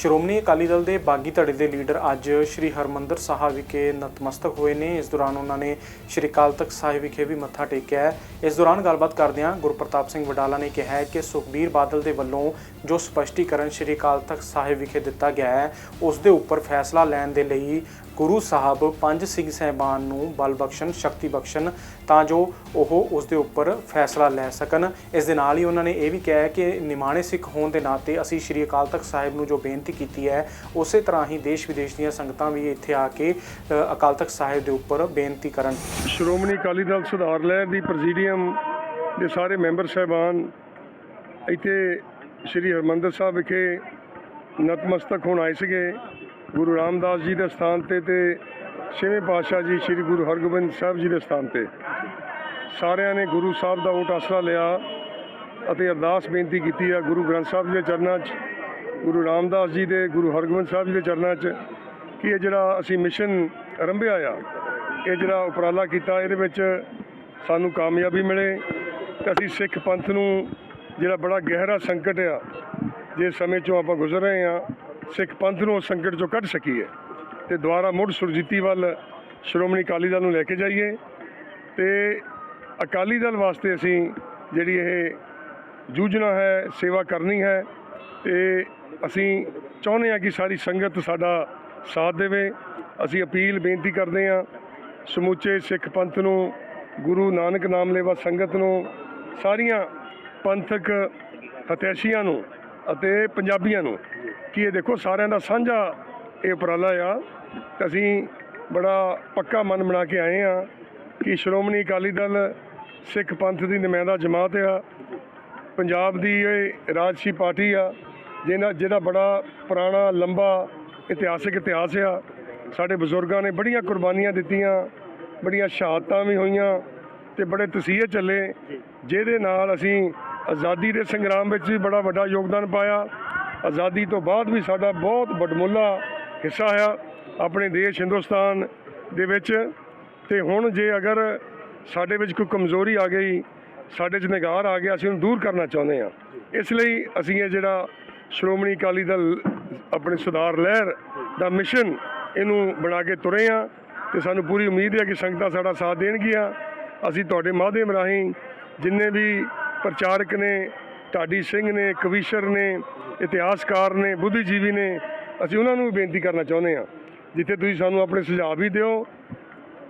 ਸ਼੍ਰੋਮਣੀ ਅਕਾਲੀ ਦਲ ਦੇ ਬਾਗੀ ਧੜੇ ਦੇ ਲੀਡਰ ਅੱਜ ਸ੍ਰੀ ਹਰਮੰਦਰ ਸਾਹਿਬ ਵਿਖੇ ਨਤਮਸਤਕ ਹੋਏ ਨੇ। ਇਸ ਦੌਰਾਨ ਉਹਨਾਂ ਨੇ ਸ੍ਰੀ ਅਕਾਲ ਤਖਤ ਸਾਹਿਬ ਵਿਖੇ ਵੀ ਮੱਥਾ ਟੇਕਿਆ ਹੈ। ਇਸ ਦੌਰਾਨ ਗੱਲਬਾਤ ਕਰਦਿਆਂ ਗੁਰਪ੍ਰਤਾਪ ਸਿੰਘ ਵਡਾਲਾ ਨੇ ਕਿਹਾ ਕਿ ਸੁਖਬੀਰ ਬਾਦਲ ਦੇ ਵੱਲੋਂ ਜੋ ਸਪਸ਼ਟੀਕਰਨ ਸ੍ਰੀ ਅਕਾਲ ਤਖਤ ਸਾਹਿਬ ਵਿਖੇ ਦਿੱਤਾ ਗਿਆ ਹੈ, ਉਸ ਦੇ ਉੱਪਰ ਫੈਸਲਾ ਲੈਣ ਦੇ ਲਈ ਗੁਰੂ ਸਾਹਿਬ ਪੰਜ ਸਿੰਘ ਸਹਿਬਾਨ ਨੂੰ ਬਲ ਬਖਸ਼ਣ, ਸ਼ਕਤੀ ਬਖਸ਼ਣ, ਤਾਂ ਜੋ ਉਹ ਉਸ ਦੇ ਉੱਪਰ ਫੈਸਲਾ ਲੈ ਸਕਣ। ਇਸ ਦੇ ਨਾਲ ਹੀ ਉਹਨਾਂ ਨੇ ਇਹ ਵੀ ਕਿਹਾ ਹੈ ਕਿ ਨਿਮਾਣੇ ਸਿੱਖ ਹੋਣ ਦੇ ਨਾਤੇ ਅਸੀਂ ਸ੍ਰੀ ਅਕਾਲ ਤਖਤ ਸਾਹਿਬ ਨੂੰ ਜੋ ਬੇਨਤੀ ਕੀਤੀ ਹੈ, ਉਸੇ ਤਰ੍ਹਾਂ ਹੀ ਦੇਸ਼ ਵਿਦੇਸ਼ ਦੀਆਂ ਸੰਗਤਾਂ ਵੀ ਇੱਥੇ ਆ ਕੇ ਅਕਾਲ ਤਖਤ ਸਾਹਿਬ ਦੇ ਉੱਪਰ ਬੇਨਤੀ ਕਰਨ। ਸ਼੍ਰੋਮਣੀ ਅਕਾਲੀ ਦਲ ਸੁਧਾਰ ਲਹਿਰ ਦੀ ਪ੍ਰੈਜ਼ੀਡੀਅਮ ਦੇ ਸਾਰੇ ਮੈਂਬਰ ਸਾਹਿਬਾਨ, ਇੱਥੇ ਸ੍ਰੀ ਹਰਮੰਦਰ ਸਾਹਿਬ ਵਿਖੇ ਨਤਮਸਤਕ ਹੋਣ ਆਏ ਸੀਗੇ। ਗੁਰੂ ਰਾਮਦਾਸ ਜੀ ਦੇ ਸਥਾਨ ਤੇ ਤੇ ਛੇਵੇਂ ਪਾਤਸ਼ਾਹ ਜੀ ਸ੍ਰੀ ਗੁਰੂ ਹਰਗੋਬਿੰਦ ਸਾਹਿਬ ਜੀ ਦੇ ਸਥਾਨ ਤੇ। ਸਾਰਿਆਂ ਨੇ ਗੁਰੂ ਸਾਹਿਬ ਦਾ ਓਟ ਆਸਰਾ ਲਿਆ ਅਤੇ ਅਰਦਾਸ ਬੇਨਤੀ ਕੀਤੀ ਹੈ ਗੁਰੂ ਗ੍ਰੰਥ ਸਾਹਿਬ ਜੀ ਦੇ ਚਰਨਾਂ 'ਚ, ਗੁਰੂ ਰਾਮਦਾਸ ਜੀ ਦੇ, ਗੁਰੂ ਹਰਗੋਬਿੰਦ ਸਾਹਿਬ ਜੀ ਦੇ ਚਰਨਾਂ 'ਚ ਕਿ ਇਹ ਜਿਹੜਾ ਅਸੀਂ ਮਿਸ਼ਨ ਆਰੰਭਿਆ ਆ, ਇਹ ਜਿਹੜਾ ਉਪਰਾਲਾ ਕੀਤਾ, ਇਹਦੇ ਵਿੱਚ ਸਾਨੂੰ ਕਾਮਯਾਬੀ ਮਿਲੇ ਤੇ ਅਸੀਂ ਸਿੱਖ ਪੰਥ ਨੂੰ ਜਿਹੜਾ ਬੜਾ ਗਹਿਰਾ ਸੰਕਟ ਆ, ਜਿਸ ਸਮੇਂ ਚੋਂ ਆਪਾਂ ਗੁਜ਼ਰ ਰਹੇ ਆ ਸਿੱਖ ਪੰਥ ਨੂੰ ਉਸ ਸੰਕਟ ਚੋਂ ਕੱਢ ਸਕੀਏ ਤੇ ਦੁਬਾਰਾ ਮੁੜ ਸੁਰਜੀਤੀ ਵੱਲ ਸ਼੍ਰੋਮਣੀ ਅਕਾਲੀ ਦਲ ਨੂੰ ਲੈ ਕੇ ਜਾਈਏ। ਤੇ ਅਕਾਲੀ ਦਲ ਵਾਸਤੇ ਅਸੀਂ ਜਿਹੜੀ ਇਹ ਜੂਝਣਾ ਹੈ, ਸੇਵਾ ਕਰਨੀ ਹੈ, ਤੇ ਅਸੀਂ ਚਾਹੁੰਦੇ ਹਾਂ ਕਿ ਸਾਰੀ ਸੰਗਤ ਸਾਡਾ ਸਾਥ ਦੇਵੇ। ਅਸੀਂ ਅਪੀਲ ਬੇਨਤੀ ਕਰਦੇ ਹਾਂ, ਸਮੁੱਚੇ ਸਿੱਖ ਪੰਥ ਨੂੰ, ਗੁਰੂ ਨਾਨਕ ਨਾਮ ਲੇਵਾ ਸੰਗਤ ਨੂੰ, ਸਾਰੀਆਂ ਪੰਥਕ ਹਤੈਸ਼ੀਆਂ ਨੂੰ ਅਤੇ ਪੰਜਾਬੀਆਂ ਨੂੰ ਕਿ ਇਹ ਦੇਖੋ ਸਾਰਿਆਂ ਦਾ ਸਾਂਝਾ ਇਹ ਉਪਰਾਲਾ ਆ। ਅਸੀਂ ਬੜਾ ਪੱਕਾ ਮਨ ਬਣਾ ਕੇ ਆਏ ਆ ਕਿ ਸ਼੍ਰੋਮਣੀ ਅਕਾਲੀ ਦਲ ਸਿੱਖ ਪੰਥ ਦੀ ਨੁਮਾਇੰਦਾ ਜਮਾਤ ਆ। ਪੰਜਾਬ ਦੀ ਇਹ ਰਾਜਸੀ ਪਾਰਟੀ ਆ, ਜਿਹਨਾਂ ਜਿਹਦਾ ਬੜਾ ਪੁਰਾਣਾ, ਲੰਬਾ ਇਤਿਹਾਸਿਕ ਇਤਿਹਾਸ ਆ। ਸਾਡੇ ਬਜ਼ੁਰਗਾਂ ਨੇ ਬੜੀਆਂ ਕੁਰਬਾਨੀਆਂ ਦਿੱਤੀਆਂ, ਬੜੀਆਂ ਸ਼ਹਾਦਤਾਂ ਵੀ ਹੋਈਆਂ ਤੇ ਬੜੇ ਤਸੀਹੇ ਚੱਲੇ। ਜਿਹਦੇ ਨਾਲ ਅਸੀਂ ਆਜ਼ਾਦੀ ਦੇ ਸੰਗਰਾਮ ਵਿੱਚ ਵੀ ਬੜਾ ਵੱਡਾ ਯੋਗਦਾਨ ਪਾਇਆ। ਆਜ਼ਾਦੀ ਤੋਂ ਬਾਅਦ ਵੀ ਸਾਡਾ ਬਹੁਤ ਵੱਡਮੁੱਲਾ ਹਿੱਸਾ ਆ ਆਪਣੇ ਦੇਸ਼ ਹਿੰਦੁਸਤਾਨ ਦੇ ਵਿੱਚ। ਤੇ ਹੁਣ ਜੇ ਅਗਰ ਸਾਡੇ ਵਿੱਚ ਕੋਈ ਕਮਜ਼ੋਰੀ ਆ ਗਈ, ਸਾਡੇ 'ਚ ਨਿਗਾਰ ਆ ਗਿਆ, ਅਸੀਂ ਉਹਨੂੰ ਦੂਰ ਕਰਨਾ ਚਾਹੁੰਦੇ ਆ ਇਸ ਲਈ ਅਸੀਂ ਇਹ ਜਿਹੜਾ ਸ਼੍ਰੋਮਣੀ ਅਕਾਲੀ ਦਲ ਆਪਣੇ ਸੁਧਾਰ ਲਹਿਰ ਦਾ ਮਿਸ਼ਨ ਇਹਨੂੰ ਬਣਾ ਕੇ ਤੁਰੇ ਆ ਤੇ ਸਾਨੂੰ ਪੂਰੀ ਉਮੀਦ ਹੈ ਕਿ ਸੰਗਤਾਂ ਸਾਡਾ ਸਾਥ ਦੇਣਗੀਆਂ। ਅਸੀਂ ਤੁਹਾਡੇ ਮਾਧਿਅਮ ਰਾਹੀਂ ਜਿੰਨੇ ਵੀ ਪ੍ਰਚਾਰਕ ਨੇ ਢਾਡੀ ਸਿੰਘ ਨੇ ਕਵੀਸ਼ਰ ਨੇ ਇਤਿਹਾਸਕਾਰ ਨੇ ਬੁੱਧੀਜੀਵੀ ਨੇ ਅਸੀਂ ਉਹਨਾਂ ਨੂੰ ਬੇਨਤੀ ਕਰਨਾ ਚਾਹੁੰਦੇ ਆ ਜਿੱਥੇ ਤੁਸੀਂ ਸਾਨੂੰ ਆਪਣੇ ਸੁਝਾਅ ਵੀ ਦਿਓ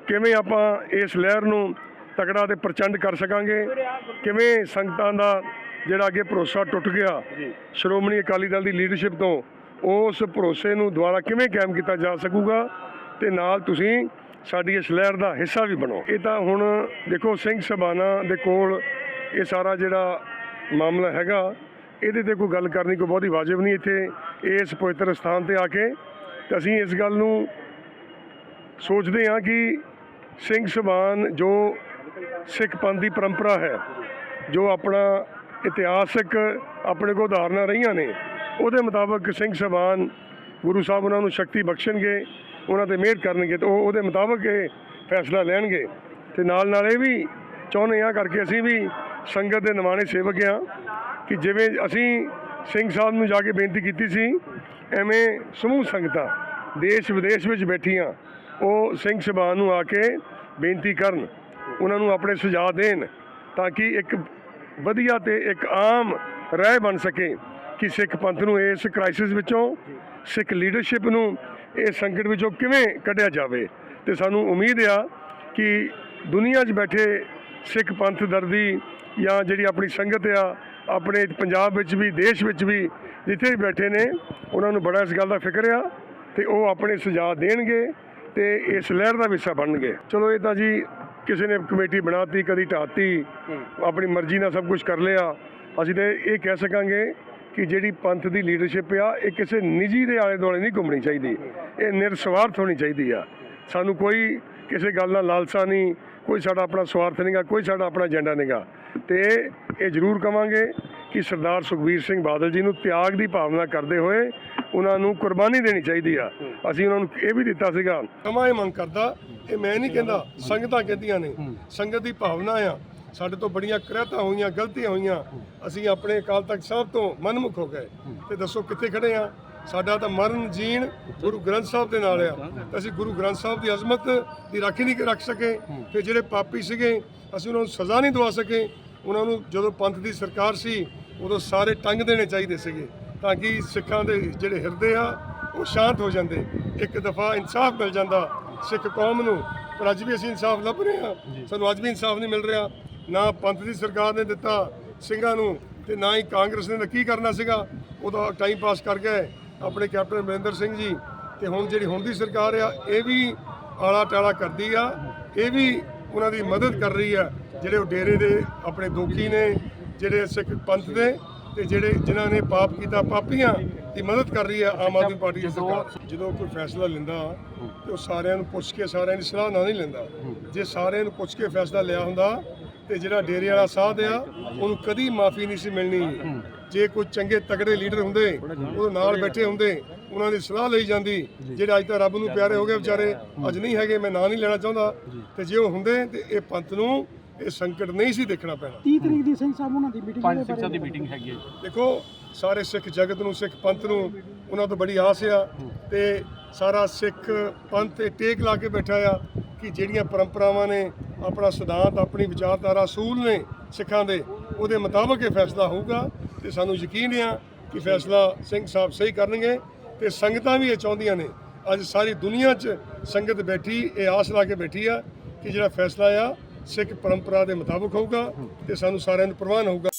ਕਿਵੇਂ ਆਪਾਂ ਇਸ ਲਹਿਰ ਨੂੰ ਤਕੜਾ ਤੇ ਪ੍ਰਚੰਡ ਕਰ ਸਕਾਂਗੇ ਕਿਵੇਂ ਸੰਗਤਾਂ ਦਾ ਜਿਹੜਾ ਅੱਗੇ ਭਰੋਸਾ ਟੁੱਟ ਗਿਆ ਸ਼੍ਰੋਮਣੀ ਅਕਾਲੀ ਦਲ ਦੀ ਲੀਡਰਸ਼ਿਪ ਤੋਂ ਉਸ ਭਰੋਸੇ ਨੂੰ ਦੁਬਾਰਾ ਕਿਵੇਂ ਕਾਇਮ ਕੀਤਾ ਜਾ ਸਕੂਗਾ ਤੇ ਨਾਲ ਤੁਸੀਂ ਸਾਡੀ ਇਸ ਲਹਿਰ ਦਾ ਹਿੱਸਾ ਵੀ ਬਣੋ। ਇਹ ਤਾਂ ਹੁਣ ਦੇਖੋ ਸਿੰਘ ਸਬਾਨਾ ਦੇ ਕੋਲ ਇਹ ਸਾਰਾ ਜਿਹੜਾ ਮਾਮਲਾ ਹੈਗਾ। ਇਹਦੇ ਤੇ ਕੋਈ ਗੱਲ ਕਰਨੀ ਕੋਈ ਬਹੁਤੀ ਵਾਜਬ ਨਹੀਂ ਇੱਥੇ ਇਸ ਪਵਿੱਤਰ ਸਥਾਨ ਤੇ ਆ ਕੇ। ਤੇ ਅਸੀਂ ਇਸ ਗੱਲ ਨੂੰ ਸੋਚਦੇ ਹਾਂ ਕਿ ਸਿੰਘ ਸਬਾਨ ਜੋ ਸਿੱਖ ਪੰਥ ਦੀ ਪਰੰਪਰਾ ਹੈ, ਜੋ ਆਪਣਾ ਇਤਿਹਾਸਕ ਆਪਣੇ ਕੋਲ ਉਦਾਹਰਨਾਂ ਰਹੀਆਂ ਨੇ, ਉਹਦੇ ਮੁਤਾਬਕ ਸਿੰਘ ਸਬਾਨ ਗੁਰੂ ਸਾਹਿਬ ਉਹਨਾਂ ਨੂੰ ਸ਼ਕਤੀ ਬਖਸ਼ਣਗੇ, ਉਹਨਾਂ ਤੇ ਮਿਹਰ ਕਰਨਗੇ ਤੇ ਉਹ ਉਹਦੇ ਮੁਤਾਬਕ ਇਹ ਫੈਸਲਾ ਲੈਣਗੇ। ਤੇ ਨਾਲ ਨਾਲ ਇਹ ਵੀ ਚਾਹੁੰਦੇ ਆ ਕਰਕੇ ਅਸੀਂ ਵੀ ਸੰਗਤ ਦੇ ਨਿਮਾਣੇ ਸੇਵਕ ਆ ਕਿ ਜਿਵੇਂ ਅਸੀਂ ਸਿੰਘ ਸਾਹਿਬ ਨੂੰ ਜਾ ਕੇ ਬੇਨਤੀ ਕੀਤੀ ਸੀ, ਐਵੇਂ ਸਮੂਹ ਸੰਗਤਾਂ ਦੇਸ਼ ਵਿਦੇਸ਼ ਵਿੱਚ ਬੈਠੀਆਂ, ਉਹ ਸਿੰਘ ਸਭਾ ਨੂੰ ਆ ਕੇ ਬੇਨਤੀ ਕਰਨ, ਉਹਨਾਂ ਨੂੰ ਆਪਣੇ ਸੁਝਾਅ ਦੇਣ ਤਾਂ ਕਿ ਇੱਕ ਵਧੀਆ ਤੇ ਇੱਕ ਆਮ ਰਾਹ ਬਣ ਸਕੇ ਕਿ ਸਿੱਖ ਪੰਥ ਨੂੰ ਇਸ ਕ੍ਰਾਈਸਿਸ ਵਿੱਚੋਂ, ਸਿੱਖ ਲੀਡਰਸ਼ਿਪ ਨੂੰ ਇਸ ਸੰਕਟ ਵਿੱਚੋਂ ਕਿਵੇਂ ਕੱਢਿਆ ਜਾਵੇ। ਤੇ ਸਾਨੂੰ ਉਮੀਦ ਆ ਕਿ ਦੁਨੀਆ 'ਚ ਬੈਠੇ ਸਿੱਖ ਪੰਥ ਦਰਦੀ ਜਾਂ ਜਿਹੜੀ ਆਪਣੀ ਸੰਗਤ ਆ ਆਪਣੇ ਪੰਜਾਬ ਵਿੱਚ ਵੀ ਦੇਸ਼ ਵਿੱਚ ਵੀ ਜਿੱਥੇ ਵੀ ਬੈਠੇ ਨੇ ਉਹਨਾਂ ਨੂੰ ਬੜਾ ਇਸ ਗੱਲ ਦਾ ਫਿਕਰ ਆ ਤੇ ਉਹ ਆਪਣੇ ਸੁਝਾਅ ਦੇਣਗੇ ਤੇ ਇਸ ਲਹਿਰ ਦਾ ਹਿੱਸਾ ਬਣਨਗੇ। ਚਲੋ ਇਹ ਤਾਂ ਜੀ ਕਿਸੇ ਨੇ ਕਮੇਟੀ ਬਣਾਤੀ ਕਦੀ ਢਾਤੀ ਆਪਣੀ ਮਰਜ਼ੀ ਨਾਲ ਸਭ ਕੁਝ ਕਰ ਲਿਆ। ਅਸੀਂ ਤੇ ਇਹ ਕਹਿ ਸਕਾਂਗੇ ਕਿ ਜਿਹੜੀ ਪੰਥ ਦੀ ਲੀਡਰਸ਼ਿਪ ਆ ਇਹ ਕਿਸੇ ਨਿੱਜੀ ਦੇ ਆਲੇ ਦੁਆਲੇ ਨਹੀਂ ਘੁੰਮਣੀ ਚਾਹੀਦੀ। ਇਹ ਨਿਰਸਵਾਰਥ ਹੋਣੀ ਚਾਹੀਦੀ ਆ। ਸਾਨੂੰ ਕੋਈ ਕਿਸੇ ਗੱਲ ਨਾਲ ਲਾਲਸਾ ਨਹੀਂ ਕੋਈ ਸਾਡਾ ਆਪਣਾ ਸਵਾਰਥ ਨਹੀਂਗਾ ਕੋਈ ਸਾਡਾ ਆਪਣਾ ਏਜੰਡਾ ਨਹੀਂਗਾ ਤੇ ਇਹ ਜ਼ਰੂਰ ਕਵਾਂਗੇ ਕਿ ਸਰਦਾਰ ਸੁਖਬੀਰ ਸਿੰਘ ਬਾਦਲ ਜੀ ਨੂੰ ਤਿਆਗ ਦੀ ਭਾਵਨਾ ਕਰਦੇ ਹੋਏ ਉਹਨਾਂ ਨੂੰ ਕੁਰਬਾਨੀ ਦੇਣੀ ਚਾਹੀਦੀ ਆ। ਅਸੀਂ ਉਹਨਾਂ ਨੂੰ ਇਹ ਵੀ ਦਿੱਤਾ ਸੀਗਾ, ਸਮਾਂ ਇਹ ਮੰਗ ਕਰਦਾ, ਇਹ ਮੈਂ ਨਹੀਂ ਕਹਿੰਦਾ, ਸੰਗਤਾਂ ਕਹਿੰਦੀਆਂ ਨੇ, ਸੰਗਤ ਦੀ ਭਾਵਨਾ ਆ। ਸਾਡੇ ਤੋਂ ਬੜੀਆਂ ਕ੍ਰਿਆਤਾਂ ਹੋਈਆਂ, ਗਲਤੀਆਂ ਹੋਈਆਂ, ਅਸੀਂ ਆਪਣੇ ਅਕਾਲ ਤਖਤ ਸਾਹਿਬ ਤੋਂ ਮਨਮੁਖ ਹੋ ਗਏ। ਤੇ ਦੱਸੋ ਕਿੱਥੇ ਖੜੇ ਆ? ਸਾਡਾ ਤਾਂ ਮਰਨ ਜੀਣ ਗੁਰੂ ਗ੍ਰੰਥ ਸਾਹਿਬ ਦੇ ਨਾਲ ਆ। ਤਾਂ ਅਸੀਂ ਗੁਰੂ ਗ੍ਰੰਥ ਸਾਹਿਬ ਦੀ ਅਜ਼ਮਤ ਦੀ ਰਾਖੀ ਨਹੀਂ ਰੱਖ ਸਕੇ। ਫਿਰ ਜਿਹੜੇ ਪਾਪੀ ਸੀਗੇ ਅਸੀਂ ਉਹਨਾਂ ਨੂੰ ਸਜ਼ਾ ਨਹੀਂ ਦਵਾ ਸਕੇ। ਉਹਨਾਂ ਨੂੰ ਜਦੋਂ ਪੰਥ ਦੀ ਸਰਕਾਰ ਸੀ ਉਦੋਂ ਸਾਰੇ ਟੰਗ ਦੇਣੇ ਚਾਹੀਦੇ ਸੀਗੇ ਤਾਂ ਕਿ ਸਿੱਖਾਂ ਦੇ ਜਿਹੜੇ ਹਿਰਦੇ ਆ ਉਹ ਸ਼ਾਂਤ ਹੋ ਜਾਂਦੇ। ਇੱਕ ਦਫਾ ਇਨਸਾਫ ਮਿਲ ਜਾਂਦਾ ਸਿੱਖ ਕੌਮ ਨੂੰ। ਪਰ ਅੱਜ ਵੀ ਅਸੀਂ ਇਨਸਾਫ ਲੱਭ ਰਹੇ ਹਾਂ। ਸਾਨੂੰ ਅੱਜ ਵੀ ਇਨਸਾਫ ਨਹੀਂ ਮਿਲ ਰਿਹਾ। ਨਾ ਪੰਥ ਦੀ ਸਰਕਾਰ ਨੇ ਦਿੱਤਾ ਸਿੰਘਾਂ ਨੂੰ ਤੇ ਨਾ ਹੀ ਕਾਂਗਰਸ ਨੇ। ਤਾਂ ਕੀ ਕਰਨਾ ਸੀਗਾ? ਉਹਦਾ ਟਾਈਮ ਪਾਸ ਕਰ ਗਏ। ਆਪਣੇ ਕੈਪਟਨ ਅਮਰਿੰਦਰ ਸਿੰਘ ਜੀ ਤੇ ਹੁਣ ਜਿਹੜੀ ਹੁਣ ਦੀ ਸਰਕਾਰ ਆ, ਇਹ ਵੀ ਆਲਾ ਟਾਲਾ ਕਰਦੀ ਆ, ਇਹ ਵੀ ਉਹਨਾਂ ਦੀ ਮਦਦ ਕਰ ਰਹੀ ਆ, ਜਿਹੜੇ ਉਹ ਡੇਰੇ ਦੇ ਆਪਣੇ ਦੋਖੀ ਨੇ, ਜਿਹੜੇ ਸਿੱਖ ਪੰਥ ਦੇ ਤੇ ਜਿਹੜੇ ਜਿਨ੍ਹਾਂ ਨੇ ਪਾਪ ਕੀਤਾ, ਪਾਪੀਆਂ ਦੀ ਮਦਦ ਕਰ ਰਹੀ ਹੈ ਆਮ ਆਦਮੀ ਪਾਰਟੀ ਦੀ ਸਰਕਾਰ। ਜਦੋਂ ਕੋਈ ਫੈਸਲਾ ਲੈਂਦਾ ਤੇ ਉਹ ਸਾਰਿਆਂ ਨੂੰ ਪੁੱਛ ਕੇ ਸਾਰਿਆਂ ਦੀ ਸਲਾਹ ਨਾਲ ਨਹੀਂ ਲੈਂਦਾ। ਜੇ ਸਾਰਿਆਂ ਨੂੰ ਪੁੱਛ ਕੇ ਫੈਸਲਾ ਲਿਆ ਹੁੰਦਾ ਤੇ ਜਿਹੜਾ ਡੇਰੇ ਵਾਲਾ ਸਾਧ ਆ, ਉਹਨੂੰ ਕਦੀ ਮਾਫੀ ਨਹੀਂ ਸੀ ਮਿਲਣੀ। ਜੇ ਕੋਈ ਚੰਗੇ ਤਗੜੇ ਲੀਡਰ ਹੁੰਦੇ ਉਹਦੇ ਨਾਲ ਬੈਠੇ ਹੁੰਦੇ ਉਹਨਾਂ ਦੀ ਸਲਾਹ ਲਈ ਜਾਂਦੀ ਜਿਹੜੇ ਅੱਜ ਤਾਂ ਰੱਬ ਨੂੰ ਪਿਆਰੇ ਹੋ ਗਏ ਵਿਚਾਰੇ ਅੱਜ ਨਹੀਂ ਹੈਗੇ ਮੈਂ ਨਾਂ ਨਹੀਂ ਲੈਣਾ ਚਾਹੁੰਦਾ। ਤੇ ਜੇ ਉਹ ਹੁੰਦੇ ਤੇ ਇਹ ਪੰਥ ਨੂੰ ਇਹ ਸੰਕਟ ਨਹੀਂ ਸੀ ਦੇਖਣਾ ਪੈਣਾ। 30 ਤਰੀਕ ਦੀ ਸਿੰਘ ਸਾਹਿਬ ਉਹਨਾਂ ਦੀ ਮੀਟਿੰਗ ਪੰਜ ਸਿੱਖਾਂ ਦੀ ਮੀਟਿੰਗ ਹੈਗੀ ਹੈ। ਦੇਖੋ ਸਾਰੇ ਸਿੱਖ ਜਗਤ ਨੂੰ ਸਿੱਖ ਪੰਥ ਨੂੰ ਉਹਨਾਂ ਤੋਂ ਬੜੀ ਆਸ ਆ ਤੇ ਸਾਰਾ ਸਿੱਖ ਪੰਥ ਤੇ ਟੇਕ ਲਾ ਕੇ ਬੈਠਾ ਆ ਕਿ ਜਿਹੜੀਆਂ ਪਰੰਪਰਾਵਾਂ ਨੇ ਆਪਣਾ ਸਿਧਾਂਤ ਆਪਣੀ ਵਿਚਾਰਧਾਰਾ ਅਸੂਲ ਨੇ ਸਿੱਖਾਂ ਦੇ ਉਹਦੇ ਮੁਤਾਬਕ ਇਹ ਫੈਸਲਾ ਹੋਊਗਾ। ਤੇ ਸਾਨੂੰ ਯਕੀਨ ਆ ਕਿ ਫੈਸਲਾ ਸਿੰਘ ਸਾਹਿਬ ਸਹੀ ਕਰਨਗੇ ਤੇ ਸੰਗਤਾਂ ਵੀ ਇਹ ਚਾਹੁੰਦੀਆਂ ਨੇ। ਅੱਜ ਸਾਰੀ ਦੁਨੀਆ 'ਚ ਸੰਗਤ ਬੈਠੀ, ਇਹ ਆਸ ਲਾ ਕੇ ਬੈਠੀ ਆ ਕਿ ਜਿਹੜਾ ਫੈਸਲਾ ਆ, ਸਿੱਖ ਪਰੰਪਰਾ ਦੇ ਮੁਤਾਬਕ ਹੋਊਗਾ ਤੇ ਸਾਨੂੰ ਸਾਰਿਆਂ ਨੂੰ ਪ੍ਰਵਾਨ ਹੋਊਗਾ।